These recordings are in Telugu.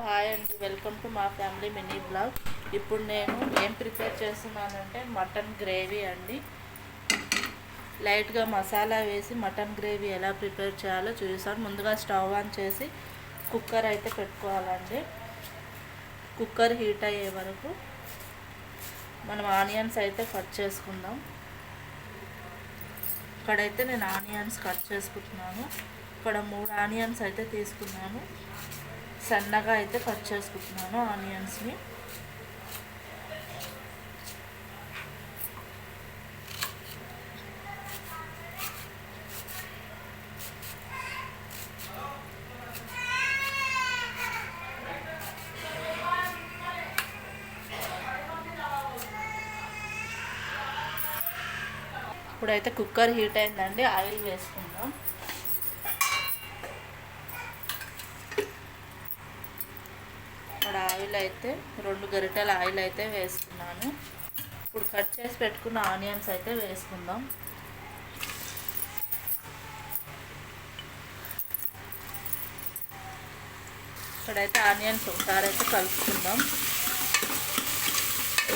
హాయ్ అండి వెల్కమ్ టు మా ఫ్యామిలీ మినీ బ్లాగ్. ఇప్పుడు నేను ఏం ప్రిపేర్ చేస్తున్నానంటే మటన్ గ్రేవీ అండి. లైట్గా మసాలా వేసి మటన్ గ్రేవీ ఎలా ప్రిపేర్ చేయాలో చూసాను ముందుగా స్టవ్ ఆన్ చేసి కుక్కర్ అయితే పెట్టుకోవాలండి. కుక్కర్ హీట్ అయ్యే వరకు మనం ఆనియన్స్ అయితే కట్ చేసుకుందాం. ఇక్కడైతే నేను ఆనియన్స్ కట్ చేసుకుంటున్నాను. ఇక్కడ మూడు ఆనియన్స్ అయితే తీసుకున్నాను. సన్నగా అయితే కట్ చేసుకుంటున్నాను ఆనియన్స్ని. ఇప్పుడైతే కుక్కర్ హీట్ అయిందండి ఆయిల్ వేసుకుందాం ఇక్కడ ఆయిల్ అయితే రెండు గరిటెల ఆయిల్ అయితే వేసుకున్నాను. ఇప్పుడు కట్ చేసి పెట్టుకున్న ఆనియన్స్ అయితే వేసుకుందాం. ఇక్కడైతే ఆనియన్స్ ఒకసారి అయితే కలుపుకుందాం.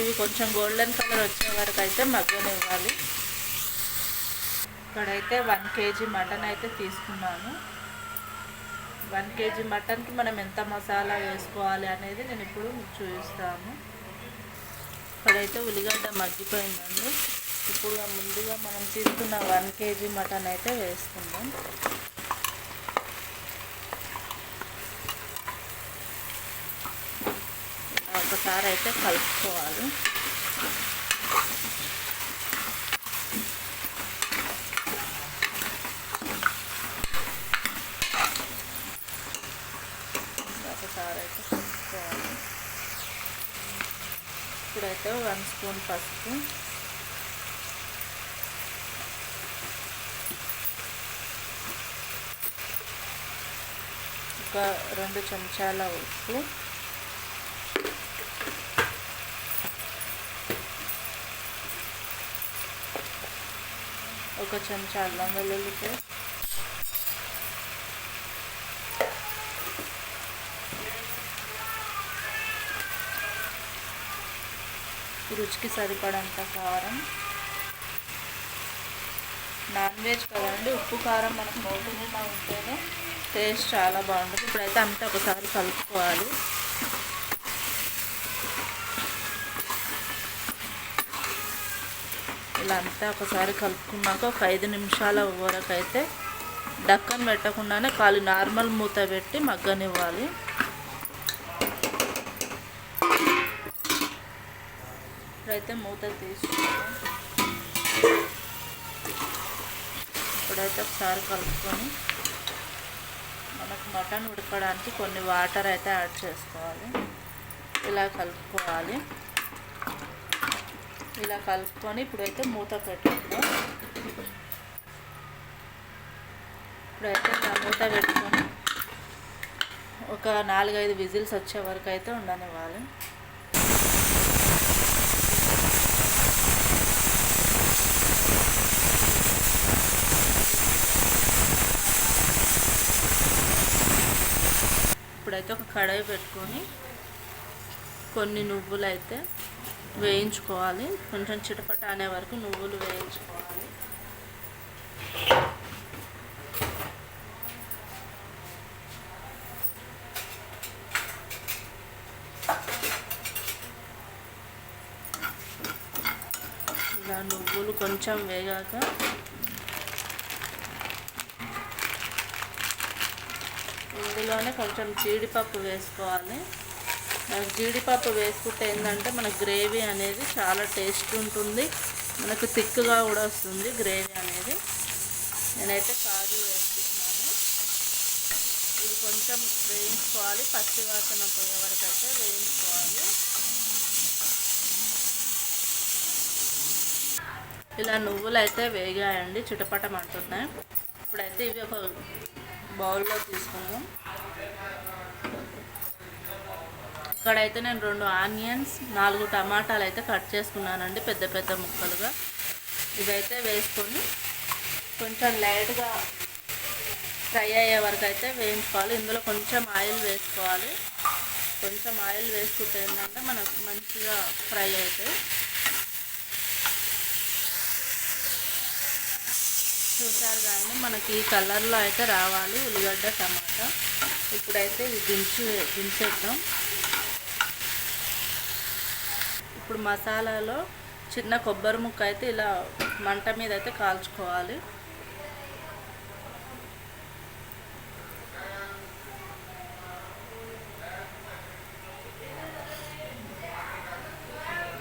ఇవి కొంచెం గోల్డెన్ కలర్ వచ్చే వరకు అయితే మగ్గనివ్వాలి. ఇక్కడైతే వన్ కేజీ మటన్ అయితే తీసుకున్నాను. వన్ కేజీ మటన్కి మనం ఎంత మసాలా వేసుకోవాలి అనేది నేను ఇప్పుడు చూపిస్తాను. ఇప్పుడైతే ఉల్లిగడ్డ మగ్గిపోయిందండి. ఇప్పుడు ముందుగా మనం తీసుకున్న వన్ కేజీ మటన్ అయితే వేసుకుందాం. ఒకసారి అయితే కలుపుకోవాలి. ఒకసారి అయితే ఇప్పుడైతే వన్ స్పూన్ పసుపు. ఒక రెండు చెంచాల ఉప్పు. ఒక చెంచా అల్లం వెల్లుల్లి పేస్ట్. రుచికి సరిపడంత కారం. నాన్ వెజ్ కదండి ఉప్పు కారం మనకు నోటిగా ఉంటేనే టేస్ట్ చాలా బాగుంటుంది. ఇప్పుడైతే అంతా ఒకసారి కలుపుకోవాలి. ఇలా అంతా ఒకసారి కలుపుకున్నాక ఒక ఐదు నిమిషాల వరకు అయితే డక్కన్ పెట్టకుండానే కాలు నార్మల్ మూత పెట్టి మగ్గనివ్వాలి. ఇప్పుడైతే మూత తీసుకుంటాం ఇప్పుడైతే ఒకసారి కలుపుకొని మనకు మటన్ ఉడకడానికి కొన్ని వాటర్ అయితే యాడ్ చేసుకోవాలి. ఇలా కలుపుకోవాలి. ఇలా కలుపుకొని ఇప్పుడైతే మూత పెట్టుకుందాం. ఇప్పుడైతే ఇలా మూత పెట్టుకొని ఒక నాలుగైదు విజిల్స్ వచ్చే వరకు అయితే ఉండనివ్వాలి. ఇప్పుడైతే ఒక కడాయి పెట్టుకొని కొన్ని నువ్వులు అయితే వేయించుకోవాలి. కొంచెం చిటపట అనే వరకు నువ్వులు వేయించుకోవాలి. ఇలా నువ్వులు కొంచెం వేగాక ఇందులోనే కొంచెం జీడిపప్పు వేసుకోవాలి. మనకు జీడిపప్పు వేసుకుంటే ఏంటంటే మన గ్రేవీ అనేది చాలా టేస్ట్ ఉంటుంది. మనకు థిక్గా కూడా వస్తుంది గ్రేవీ అనేది. నేనైతే కాజు వేసుకుంటున్నాను. ఇది కొంచెం వేయించుకోవాలి. పచ్చి వాసన పోయే వరకు అయితే వేయించుకోవాలి. ఇలా నువ్వులు అయితే వేగాయండి. చిటపటం అంటున్నాయి. ఇప్పుడైతే ఇవి ఒక బౌల్లో తీసుకుందాం. ఇక్కడైతే నేను రెండు ఆనియన్స్ నాలుగు టమాటాలు అయితే కట్ చేసుకున్నానండి పెద్ద పెద్ద ముక్కలుగా. ఇవైతే వేసుకొని కొంచెం లైట్గా ఫ్రై అయ్యే వరకు అయితే వేయించుకోవాలి. ఇందులో కొంచెం ఆయిల్ వేసుకోవాలి. కొంచెం ఆయిల్ వేసుకుంటే ఏంటంటే మనకు మంచిగా ఫ్రై అవుతాయి. చూసారు కానీ మనకి ఈ కలర్లో అయితే రావాలి ఉల్లిగడ్డ టమాటా. ఇప్పుడైతే ఇది దించి దించేద్దాం. ఇప్పుడు మసాలాలో చిన్న కొబ్బరి ముక్క అయితే ఇలా మంట మీద అయితే కాల్చుకోవాలి.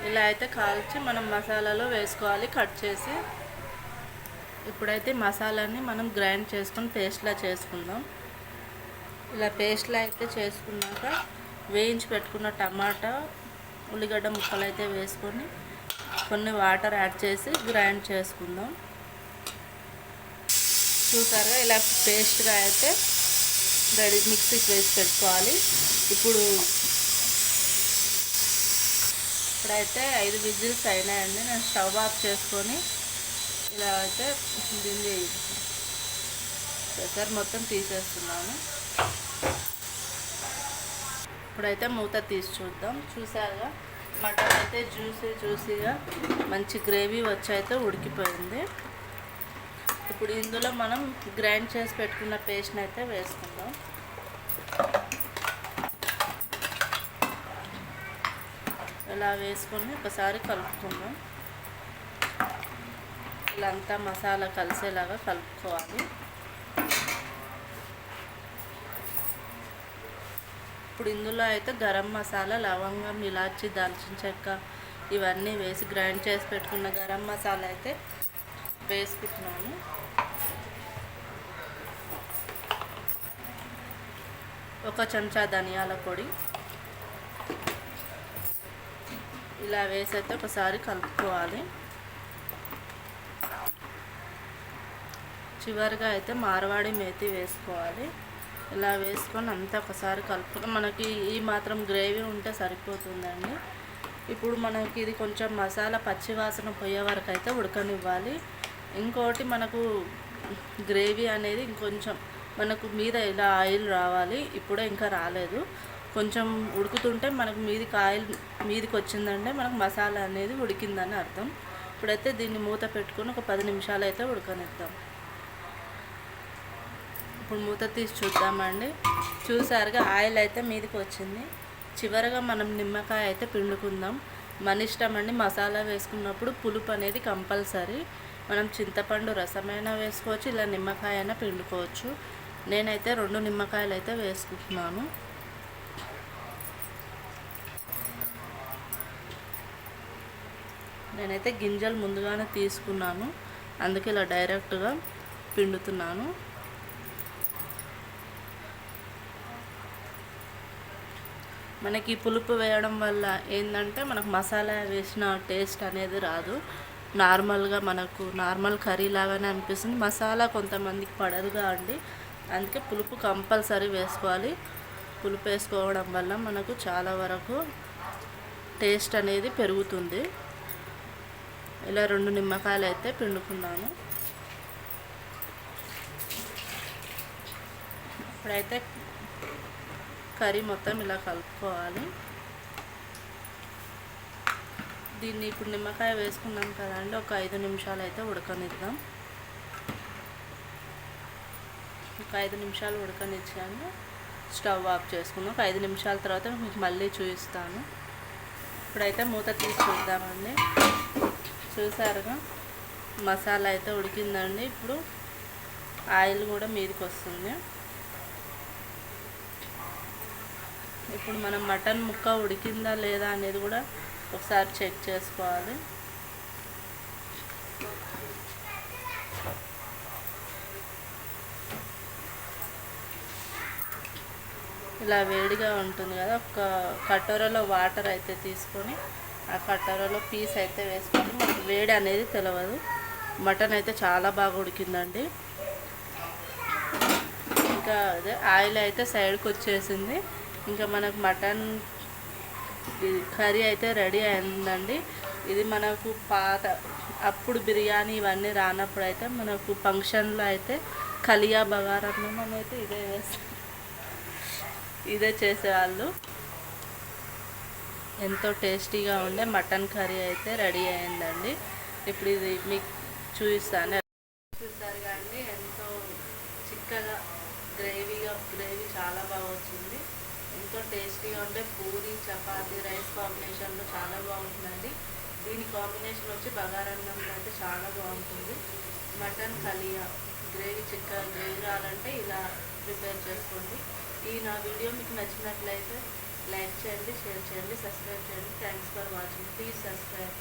ఇలా అయితే కాల్చి మనం మసాలాలో వేసుకోవాలి కట్ చేసి. ఇప్పుడైతే మసాలాని మనం గ్రైండ్ చేసుకొని పేస్ట్లా చేసుకుందాం. ఇలా పేస్ట్లా అయితే చేసుకున్నాక వేయించి పెట్టుకున్న టమాటా ఉల్లిగడ్డ ముక్కలు అయితే వేసుకొని కొన్ని వాటర్ యాడ్ చేసి గ్రైండ్ చేసుకుందాం. చూసారుగా ఇలా పేస్ట్గా అయితే రెడీ మిక్సీకి వేసి పెట్టుకోవాలి. ఇప్పుడు ఇప్పుడైతే ఐదు విజిల్స్ అయినాయండి. నేను స్టవ్ ఆఫ్ చేసుకొని ఇలా అయితే దీన్ని పెసర్ మొత్తం తీసేస్తున్నాను. ఇప్పుడైతే మూత తీసి చూద్దాం. చూసారుగా? మటన్ అయితే జ్యూసీ జ్యూసీగా మంచి గ్రేవీ వచ్చి అయితే ఉడికిపోయింది. ఇప్పుడు ఇందులో మనం గ్రైండ్ చేసి పెట్టుకున్న పేస్ట్ని అయితే వేసుకుందాం. ఇలా వేసుకొని ఒకసారి కలుపుకుందాం. ఇలా అంతా మసాలా కలిసేలాగా కలుపుకోవాలి. ఇప్పుడు ఇందులో అయితే గరం మసాలా లవంగం ఇలాచి దాల్చిన చెక్క ఇవన్నీ వేసి గ్రైండ్ చేసి పెట్టుకున్న గరం మసాలా అయితే వేసుకుంటున్నాను ఒక చెంచా ధనియాల పొడి ఇలా వేసి అయితే ఒకసారి కలుపుకోవాలి. చివరిగా అయితే మార్వాడి మేతి వేసుకోవాలి. ఇలా వేసుకొని అంతా ఒకసారి కలుపు మనకి ఈ మాత్రం గ్రేవీ ఉంటే సరిపోతుందండి. ఇప్పుడు మనకి ఇది కొంచెం మసాలా పచ్చివాసన పోయే వరకు అయితే ఉడకనివ్వాలి. ఇంకోటి మనకు గ్రేవీ అనేది ఇంకొంచెం మనకు మీద ఇలా ఆయిల్ రావాలి. ఇప్పుడే ఇంకా రాలేదు. కొంచెం ఉడుకుతుంటే మనకు మీదికి ఆయిల్ మీదికి వచ్చిందంటే మనకు మసాలా అనేది ఉడికిందని అర్థం. ఇప్పుడైతే దీన్ని మూత పెట్టుకొని ఒక పది నిమిషాలు అయితే ఉడకనిద్దాం. ఇప్పుడు మూత తీసి చూద్దామండి. చూసారుగా ఆయిల్ అయితే మీదకి వచ్చింది. చివరగా మనం నిమ్మకాయ అయితే పిండుకుందాం. మన ఇష్టం అండి మసాలా వేసుకున్నప్పుడు పులుపు అనేది కంపల్సరీ. మనం చింతపండు రసమైనా వేసుకోవచ్చు ఇలా నిమ్మకాయ అయినా పిండుకోవచ్చు. నేనైతే రెండు నిమ్మకాయలు అయితే వేసుకుంటున్నాను. నేనైతే గింజలు ముందుగానే తీసుకున్నాను. అందుకే ఇలా డైరెక్ట్గా పిండుతున్నాను. మనకి పులుపు వేయడం వల్ల ఏంటంటే మనకు మసాలా వేసిన టేస్ట్ అనేది రాదు. నార్మల్గా మనకు నార్మల్ కర్రీ లాగానే అనిపిస్తుంది. మసాలా కొంతమందికి పడదుగా అండి. అందుకే పులుపు కంపల్సరీ వేసుకోవాలి. పులుపు వేసుకోవడం వల్ల మనకు చాలా వరకు టేస్ట్ అనేది పెరుగుతుంది. ఇలా రెండు నిమ్మకాయలు అయితే పిండుకున్నాను. ఇప్పుడైతే కర్రీ మొత్తం ఇలా కలుపుకోవాలి. దీన్ని ఇప్పుడు నిమ్మకాయ వేసుకున్నాం కదండి ఒక ఐదు నిమిషాలు అయితే ఉడకనిద్దాం. ఒక ఐదు నిమిషాలు ఉడకనిచ్చాను. స్టవ్ ఆఫ్ చేసుకుందాం ఒక ఐదు నిమిషాల తర్వాత మీకు మళ్ళీ చూపిస్తాను. ఇప్పుడైతే మూత తీసి చూద్దామండి. చూసారుగా మసాలా అయితే ఉడికిందండి. ఇప్పుడు ఆయిల్ కూడా మీదకి వస్తుంది. ఇప్పుడు మనం మటన్ ముక్క ఉడికిందా లేదా అనేది కూడా ఒకసారి చెక్ చేసుకోవాలి. ఇలా వేడిగా ఉంటుంది కదా ఒక కటోరలో వాటర్ అయితే తీసుకొని ఆ కటోరలో పీస్ అయితే వేసుకొని మనకు వేడి అనేది తెలియదు మటన్ అయితే చాలా బాగా ఉడికిందండి. ఇంకా అదే ఆయిల్ అయితే సైడ్కి వచ్చేసింది. ఇంకా మనకు మటన్ కర్రీ అయితే రెడీ అయిందండి. ఇది మనకు పాత అప్పుడు బిర్యానీ ఇవన్నీ రానప్పుడు అయితే మనకు ఫంక్షన్లో అయితే కలియా బగారం అని అయితే ఇదే వేస్తాం ఇదే చేసేవాళ్ళు. ఎంతో టేస్టీగా ఉండే మటన్ కర్రీ అయితే రెడీ అయిందండి. ఇప్పుడు ఇది మీకు చూపిస్తాను చూసారు కానీ ఎంతో చిక్కగా గ్రేవీగా గ్రేవీ చాలా బాగా వచ్చింది ఎంతో టేస్టీగా ఉండే పూరి చపాతీ రైస్ కాంబినేషన్లో చాలా బాగుంటుందండి. దీని కాంబినేషన్ వచ్చి బగారన్నం అయితే చాలా బాగుంటుంది. Mutton kalia gravy chicken gravy రావాలంటే ఇలా ప్రిపేర్ చేసుకోండి. ఈ నా వీడియో మీకు నచ్చినట్లయితే లైక్ చేయండి షేర్ చేయండి సబ్స్క్రైబ్ చేయండి. Thanks for watching please subscribe